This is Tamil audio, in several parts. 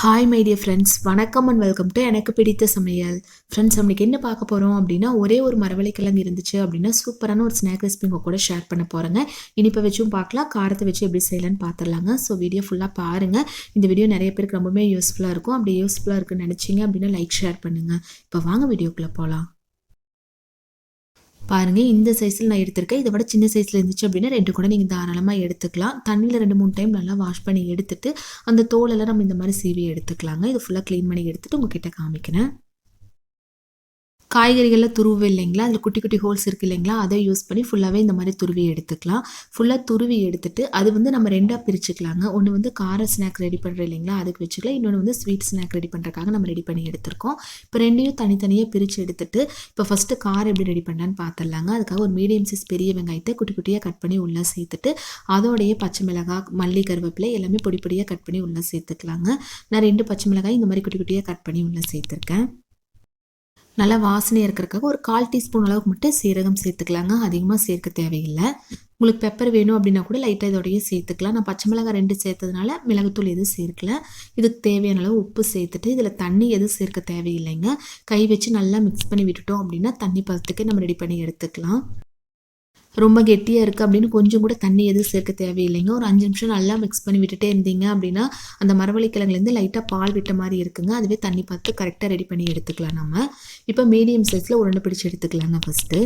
ஹாய் மைடிய ஃப்ரெண்ட்ஸ் வணக்கம் அண்ட் வெல்கம் டு எனக்கு பிடித்த சமையல். ஃப்ரெண்ட்ஸ் நம்மளுக்கு என்ன பார்க்க போகிறோம் அப்படின்னா ஒரே ஒரு மரவள்ளிக்கிழங்கு இருந்துச்சு அப்படின்னா சூப்பரான ஒரு ஸ்நாக் ரெசிபி உங்கள் கூட ஷேர் பண்ண போகிறேங்க இனிப்பை வச்சும் பார்க்கலாம் காரத்தை வச்சு எப்படி செய்யலான்னு பார்த்துடலாங்க. ஸோ வீடியோ ஃபுல்லாக பாருங்கள் இந்த வீடியோ நிறைய பேருக்கு ரொம்பவே யூஸ்ஃபுல்லாக இருக்கும். அப்படி யூஸ்ஃபுல்லாக இருக்குன்னு நினச்சிங்க அப்படின்னா லைக் ஷேர் பண்ணுங்கள் இப்போ வாங்க வீடியோக்குள்ளே போகலாம் பாருங்கள் இந்த சைஸில் நான் எடுத்திருக்கேன். இதை விட சின்ன சைஸில் இருந்துச்சு அப்படின்னா ரெண்டு கூட நீங்கள் தாராளமாக எடுத்துக்கலாம். தண்ணியில் ரெண்டு மூணு டைம் நல்லா வாஷ் பண்ணி எடுத்துட்டு அந்த தோலெல்லாம் நம்ம இந்த மாதிரி சீவி எடுத்துக்கலாங்க. இது ஃபுல்லாக க்ளீன் பண்ணி எடுத்துகிட்டு உங்ககிட்ட காமிக்கிறேன். காய்கறிகளில் துருவு இல்லைங்களா? அதில் குட்டி குட்டி ஹோல்ஸ் இருக்குது இல்லைங்களா? அதை யூஸ் பண்ணி ஃபுல்லாகவே இந்த மாதிரி துருவி எடுத்துக்கலாம். ஃபுல்லாக துருவி எடுத்துட்டு அது வந்து நம்ம ரெண்டாக பிரிச்சுக்கலாங்க. ஒன்று வந்து கார ஸ்நாக் ரெடி பண்ணுறோம் இல்லைங்களா? அதுக்கு வச்சுக்கலாம். இன்னொன்று வந்து ஸ்வீட் ஸ்நாக் ரெடி பண்ணுறக்காக நம்ம ரெடி பண்ணி எடுத்திருக்கோம். இப்போ ரெண்டையும் தனித்தனியாக பிரித்து எடுத்துட்டு இப்போ ஃபஸ்ட்டு கார் எப்படி ரெடி பண்ணலான்னு பார்த்துடலாங்க அதுக்காக ஒரு மீடியம் சைஸ் பெரிய வெங்காயத்தை குட்டி குட்டியாக கட் பண்ணி உள்ளே சேர்த்துட்டு அதோடைய பச்சை மிளகாய் மல்லி கருவேப்பிலை எல்லாமே பொடி பொடியாக கட் பண்ணி உள்ளே சேர்த்துக்கலாங்க. நான் ரெண்டு பச்சை மிளகாய் இந்த மாதிரி குட்டி குட்டியாக கட் பண்ணி உள்ளே சேர்த்துருக்கேன். நல்லா வாசனையாக இருக்கிறதுக்காக ஒரு கால் டீஸ்பூன் அளவுக்கு மட்டும் சீரகம் சேர்த்துக்கலாங்க. அதிகமாக சேர்க்க தேவையில்லை. உங்களுக்கு பெப்பர் வேணும் அப்படின்னா கூட லைட்டாக இதோடய சேர்த்துக்கலாம். நான் பச்சை மிளகாய் ரெண்டு சேர்த்ததுனால மிளகுத்தூள் எதுவும் சேர்க்கல. இதுக்கு தேவையான அளவு உப்பு சேர்த்துட்டு இதில் தண்ணி எதுவும் சேர்க்க தேவையில்லைங்க. கை வச்சு நல்லா மிக்ஸ் பண்ணி விட்டுட்டோம் அப்படின்னா தண்ணி பதத்துக்கு நம்ம ரெடி பண்ணி எடுத்துக்கலாம். ரொம்ப கெட்டியாக இருக்குது அப்படின்னு கொஞ்சம் கூட தண்ணி எதுவும் சேர்க்க தேவையில்லைங்க. ஒரு அஞ்சு நிமிஷம் நல்லா மிக்ஸ் பண்ணி விட்டுட்டே இருந்தீங்க அப்படின்னா அந்த மரவள்ளி கிழங்குலேருந்து லைட்டாக பால் விட்ட மாதிரி இருக்குங்க. அதுவே தண்ணி பார்த்து கரெக்டாக ரெடி பண்ணி எடுத்துக்கலாம் நம்ம. இப்போ மீடியம் சைஸில் உருண்டை பிடிச்சி எடுத்துக்கலாங்க ஃபஸ்ட்டு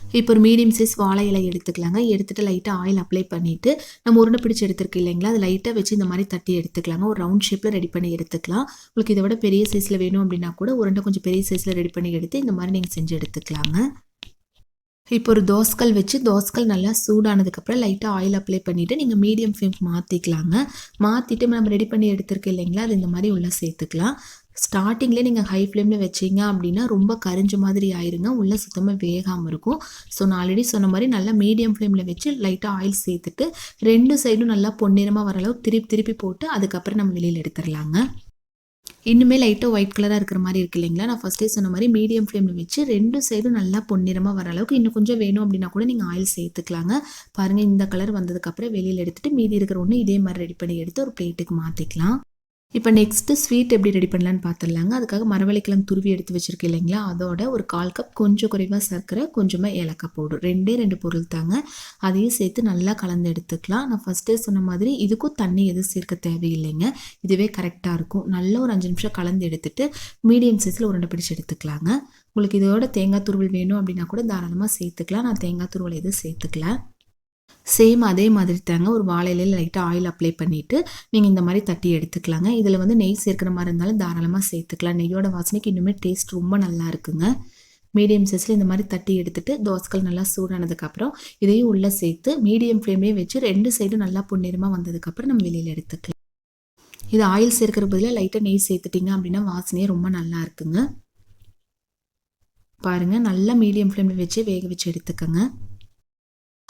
இப்போ ஒரு மீடியம் சைஸ் வாழை இலை எடுத்துக்கலாங்க. எடுத்துகிட்டு லைட்டாக ஆயில் அப்ளை பண்ணிவிட்டு நம்ம உருண்டை பிடிச்சி எடுத்துருக்கு இல்லைங்களா? அது லைட்டாக வச்சு இந்த மாதிரி தட்டி எடுத்துக்கலாங்க. ஒரு ரவுண்ட் ஷேப்பில் ரெடி பண்ணி எடுத்துக்கலாம். உங்களுக்கு இதை விட பெரிய சைஸில் வேணும் அப்படின்னா கூட உருண்டை கொஞ்சம் பெரிய சைஸில் ரெடி பண்ணி எடுத்து இந்த மாதிரி நீங்கள் செஞ்சு எடுத்துக்கலாங்க. இப்போ ஒரு தோசைக்கல் வச்சு தோசைக்கல் நல்லா சூடானதுக்கப்புறம் லைட்டாக ஆயில் அப்ளை பண்ணிவிட்டு நீங்கள் மீடியம் ஃப்ளேம் மாற்றிக்கலாங்க மாற்றிட்டு நம்ம ரெடி பண்ணி எடுத்துருக்கோம் இல்லைங்களா? அது இந்த மாதிரி உள்ளே சேர்த்துக்கலாம். ஸ்டார்டிங்லேயே நீங்கள் ஹை ஃப்ளேமில் வச்சிங்க அப்படின்னா ரொம்ப கரிஞ்ச மாதிரி ஆயிருங்க. உள்ளே சுத்தமாக வேகாமல் இருக்கும். ஸோ நான் ஆல்ரெடி சொன்ன மாதிரி நல்லா மீடியம் ஃப்ளேமில் வச்சு லைட்டாக ஆயில் சேர்த்துட்டு ரெண்டு சைடும் நல்லா பொன்னிறமாக வர அளவுக்கு திருப்பி திருப்பி போட்டு அதுக்கப்புறம் நம்ம வெளியில் எடுத்துடலாங்க இன்னுமே லைட்டாக ஒயிட் கலராக இருக்கிற மாதிரி இருக்கு இல்லைங்களா? நான் ஃபஸ்ட்டே சொன்ன மாதிரி மீடியம் ஃப்ளேமில் வச்சு ரெண்டு சைடும் நல்லா பொன்னிறமாக வர அளவுக்கு இன்னும் கொஞ்சம் வேணும் அப்படின்னா கூட நீங்கள் ஆயில் சேர்த்துக்கலாங்க. பாருங்கள் இந்த கலர் வந்ததுக்கப்புறம் வெளியில் எடுத்துகிட்டு மீதி இருக்கிற ஒன்று இதே மாதிரி ரெடி பண்ணி எடுத்து ஒரு பிளேட்டுக்கு மாற்றிக்கலாம் இப்போ நெக்ஸ்ட்டு ஸ்வீட் எப்படி ரெடி பண்ணலான்னு பார்த்துடலாங்க அதுக்காக மரவள்ளிக்கிழங்கு துருவி எடுத்து வச்சுருக்கு இல்லைங்களா? அதோட ஒரு கால் கப் கொஞ்சம் குறைவாக சர்க்கரை கொஞ்சமாக ஏலக்காய் பவுடர் ரெண்டே ரெண்டு பொருள் தாங்க. அதையும் சேர்த்து நல்லா கலந்து எடுத்துக்கலாம். நான் ஃபஸ்ட்டே சொன்ன மாதிரி இதுக்கும் தண்ணி எதுவும் சேர்க்க தேவையில்லைங்க. இதுவே கரெக்டாக இருக்கும். நல்ல ஒரு அஞ்சு நிமிஷம் கலந்து எடுத்துட்டு மீடியம் சைஸில் உருண்டை பிடிச்சி எடுத்துக்கலாங்க. உங்களுக்கு இதோட தேங்காய் துருவல் வேணும் அப்படின்னா கூட தாராளமாக சேர்த்துக்கலாம். நான் தேங்காய் துருவல் எதுவும் சேர்த்துக்கல. சேம் அதே மாதிரி தாங்க. ஒரு வாழையில லைட்டாக ஆயில் அப்ளை பண்ணிவிட்டு நீங்கள் இந்த மாதிரி தட்டி எடுத்துக்கலாங்க. இதில் வந்து நெய் சேர்க்குற மாதிரி இருந்தாலும் தாராளமாக சேர்த்துக்கலாம். நெய்யோட வாசனைக்கு இன்னுமே டேஸ்ட் ரொம்ப நல்லா இருக்குங்க. மீடியம் சைஸில் இந்த மாதிரி தட்டி எடுத்துகிட்டு தோசைகள் நல்லா சூடானதுக்கப்புறம் இதையும் உள்ளே சேர்த்து மீடியம் ஃப்ளேம்லேயே வச்சு ரெண்டு சைடும் நல்லா பொன்னிறமாக வந்ததுக்கப்புறம் நம்ம வெளியில் எடுத்துக்கலாம். இது ஆயில் சேர்க்கிற பதிலாக லைட்டாக நெய் சேர்த்துட்டிங்க அப்படின்னா வாசனையே ரொம்ப நல்லா இருக்குங்க. பாருங்கள் நல்லா மீடியம் ஃப்ளேமில் வச்சு வேக வச்சு எடுத்துக்கோங்க.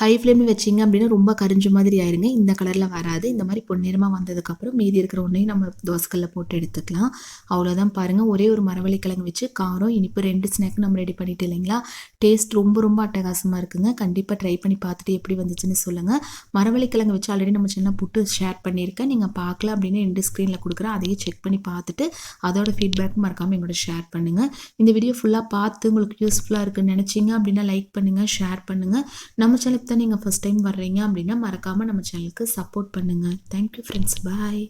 ஹை ஃப்ளேமில் வச்சிங்க அப்படின்னா ரொம்ப கரிஞ்ச மாதிரி ஆயிருங்க. இந்த கலரில் வராது. இந்த மாதிரி பொன்னிறமாக வந்ததுக்கப்புறம் மீதி இருக்கிற ஒன்றையும் நம்ம தோசைக்கல்ல போட்டு எடுத்துக்கலாம். அவ்வளோதான் பாருங்கள் ஒரே ஒரு மரவள்ளிக்கிழங்கு வச்சு காரம் இனிப்பு ரெண்டு ஸ்நாக் நம்ம ரெடி பண்ணிட்டு இல்லைங்களா? டேஸ்ட் ரொம்ப ரொம்ப அட்டகாசமாக இருக்குங்க. கண்டிப்பாக ட்ரை பண்ணி பார்த்துட்டு எப்படி வந்துச்சுன்னு சொல்லுங்கள் மரவள்ளிக்கிழங்கு வச்சு ஆல்ரெடி நம்ம சின்ன புட்டு ஷேர் பண்ணியிருக்கேன். நீங்கள் பார்க்கல அப்படின்னு ரெண்டு ஸ்க்ரீனில் கொடுக்குறேன். அதையும் செக் பண்ணி பார்த்துட்டு அதோட ஃபீட்பேக் மறக்காமல் எங்களோட ஷேர் பண்ணுங்கள் இந்த வீடியோ ஃபுல்லாக பார்த்து உங்களுக்கு யூஸ்ஃபுல்லாக இருக்குன்னு நினச்சிங்க அப்படின்னா லைக் பண்ணுங்கள் ஷேர் பண்ணுங்கள் நம்ம சேனல் தான் நீங்கள் ஃபஸ்ட் டைம் வர்றீங்க அப்படின்னா மறக்காமல் நம்ம சேனலுக்கு சப்போர்ட் பண்ணுங்கள் தேங்க்யூ ஃப்ரெண்ட்ஸ் பாய்